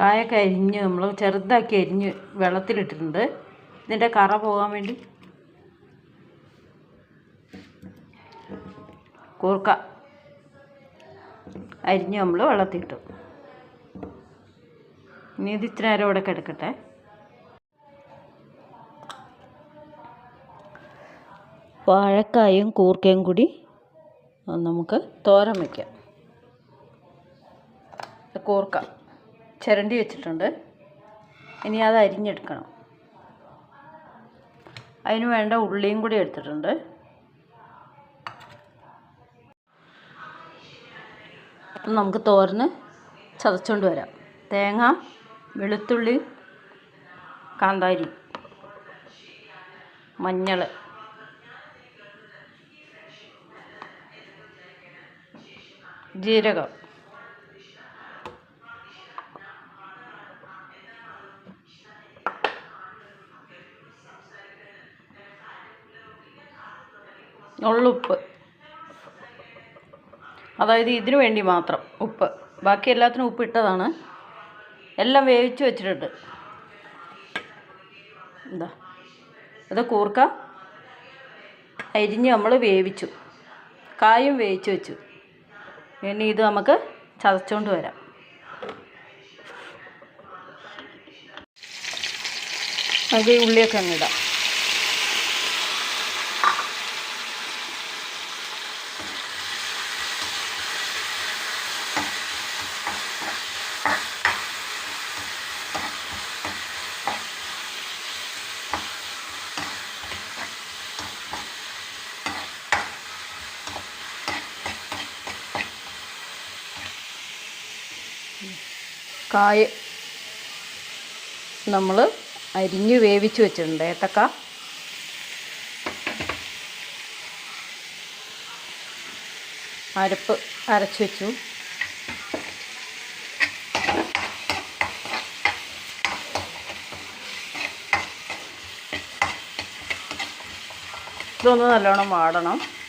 കായൊക്കെ അരിഞ്ഞ് നമ്മൾ ചെറുതാക്കി അരിഞ്ഞ് വെള്ളത്തിലിട്ടിട്ടുണ്ട്. ഇതിന്റെ കറ പോകാൻ വേണ്ടി. കൂർക്ക. അരിഞ്ഞ് നമ്മൾ വെള്ളത്തിലിട്ടു. ഇനി ഇത് ഇത്ര നേരം ഇവിടെ കിടക്കട്ടെ. വാഴക്കായും കൂർക്കയും കൂടി നമുക്ക് തോരൻ വയ്ക്കാം കൂർക്ക. ചിരണ്ടി വെച്ചിട്ടുണ്ട്. ഇനി അത് അരിഞ്ഞെടുക്കണം. അതിന് വേണ്ട ഉള്ളിയും കൂടി എടുത്തിട്ടുണ്ട്. അപ്പം നമുക്ക് തോരന് ചതച്ചുകൊണ്ട് വരാം. തേങ്ങ വെളുത്തുള്ളി കാന്താരി മഞ്ഞൾ. ജീരകം. ഉള്ളുപ്പ്. അതായത് ഇതിനു വേണ്ടി മാത്രം ഉപ്പ്. ബാക്കി എല്ലാത്തിനും ഉപ്പ് ഇട്ടതാണ്. എല്ലാം വേവിച്ച് വെച്ചിട്ടുണ്ട്. എന്താ ഇത് കൂർക്ക. അരിഞ്ഞ് നമ്മൾ വേവിച്ചു. കായും വേവിച്ച് വെച്ചു. ഇനി ഇത് നമുക്ക് ചതച്ചുകൊണ്ട് വരാം. അത് ഈ ഉള്ളിയൊക്കെ അങ്ങ് കായ നമ്മൾ അരിഞ്ഞ് വേവിച്ച് വെച്ചിട്ടുണ്ട്. ഏത്തക്ക. അരപ്പ് അരച്ച് വെച്ചു. ഇതൊന്ന് നല്ലോണം വാടണം.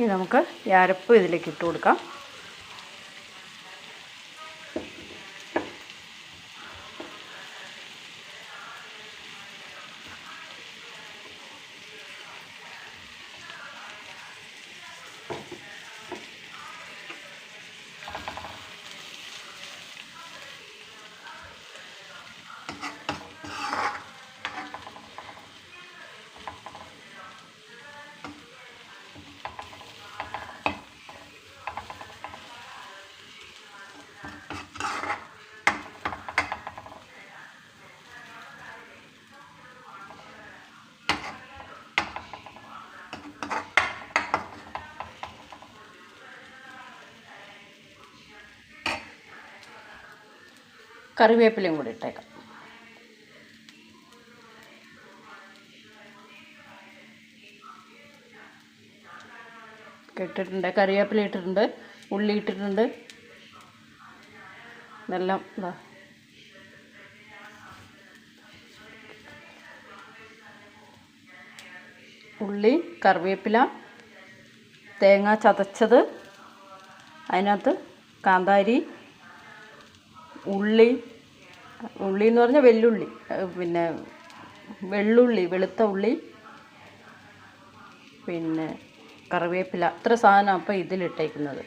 ഇനി നമുക്ക് ഈ അരപ്പ് ഇതിലേക്ക് ഇട്ട് കൊടുക്കാം. കറിവേപ്പിലയും കൂടി ഇട്ടേക്കാം. ഇട്ടിട്ടുണ്ട് കറിവേപ്പില ഇട്ടിട്ടുണ്ട് ഉള്ളി ഇട്ടിട്ടുണ്ട്. ഇതെല്ലാം ഇതാ. ഉള്ളി കറിവേപ്പില തേങ്ങ ചതച്ചത് അതിനകത്ത് കാന്താരി ഉള്ളി ഉള്ളി എന്ന് പറഞ്ഞാൽ വെല്ലുള്ളി പിന്നെ വെള്ളുള്ളി വെളുത്ത ഉള്ളി പിന്നെ കറിവേപ്പില അത്ര സാധനം അപ്പം ഇതിലിട്ടേക്കുന്നത്.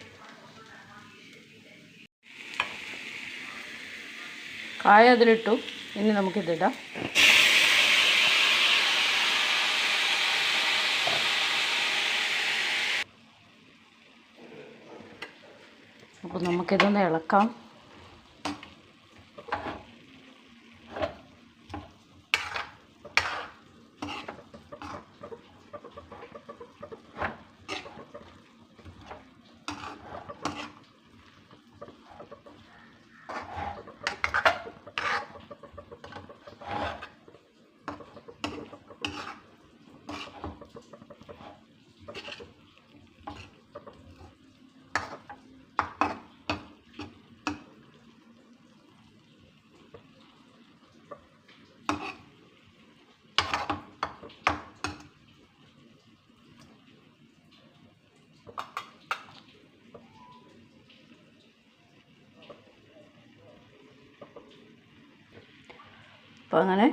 കായ അതിലിട്ടു ഇനി നമുക്കിതിടാം. അപ്പോൾ നമുക്കിതൊന്ന് ഇളക്കാം. അപ്പോൾ അങ്ങനെ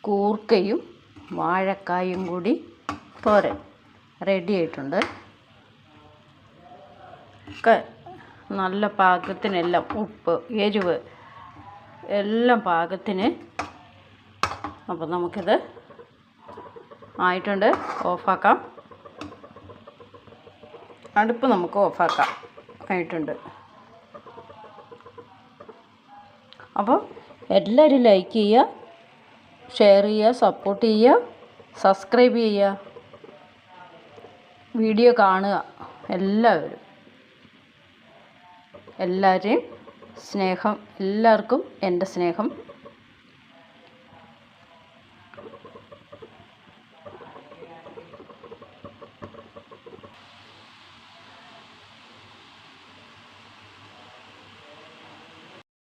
കൂർക്കയും വാഴക്കായും കൂടി തോരൻ റെഡി ആയിട്ടുണ്ട്. ഒക്കെ നല്ല പാകത്തിനെല്ലാം ഉപ്പ് എരിവ് എല്ലാം പാകത്തിന്. അപ്പോൾ നമുക്കിത് ആയിട്ടുണ്ട്. ഓഫാക്കാം. അടുപ്പ് നമുക്ക് ഓഫാക്കാം. ആയിട്ടുണ്ട്. അപ്പോൾ എല്ലാവരും ലൈക്ക് ചെയ്യുക ഷെയർ ചെയ്യുക സപ്പോർട്ട് ചെയ്യുക സബ്സ്ക്രൈബ് ചെയ്യുക. വീഡിയോ കാണുക. എല്ലാവരും. എല്ലാവരെയും സ്നേഹം എല്ലാവർക്കും എന്റെ സ്നേഹം.